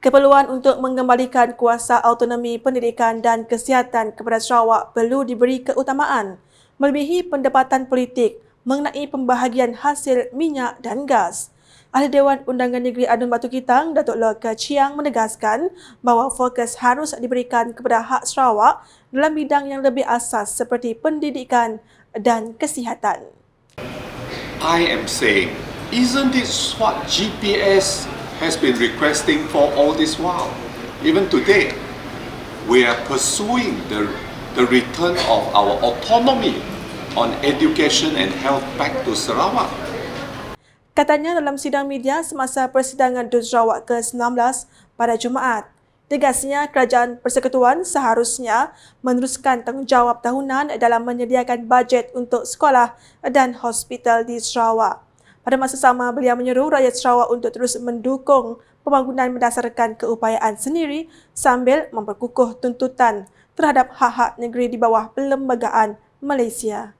Keperluan untuk mengembalikan kuasa autonomi pendidikan dan kesihatan kepada Sarawak perlu diberi keutamaan melebihi pendapatan politik mengenai pembahagian hasil minyak dan gas. Ahli Dewan Undangan Negeri Adun Batu Kitang, Datuk Loka Chiang menegaskan bahawa fokus harus diberikan kepada hak Sarawak dalam bidang yang lebih asas seperti pendidikan dan kesihatan. I am saying, isn't this what GPS has been requesting for all this while? Even today, we are pursuing the, the return of our autonomy on education and health back to Sarawak. Katanya dalam sidang media semasa persidangan DUN Sarawak ke-19 pada Jumaat. Tegasnya kerajaan persekutuan seharusnya meneruskan tanggungjawab tahunan dalam menyediakan bajet untuk sekolah dan hospital di Sarawak. Pada masa sama, beliau menyeru rakyat Sarawak untuk terus mendukung pembangunan berdasarkan keupayaan sendiri sambil memperkukuh tuntutan terhadap hak-hak negeri di bawah perlembagaan Malaysia.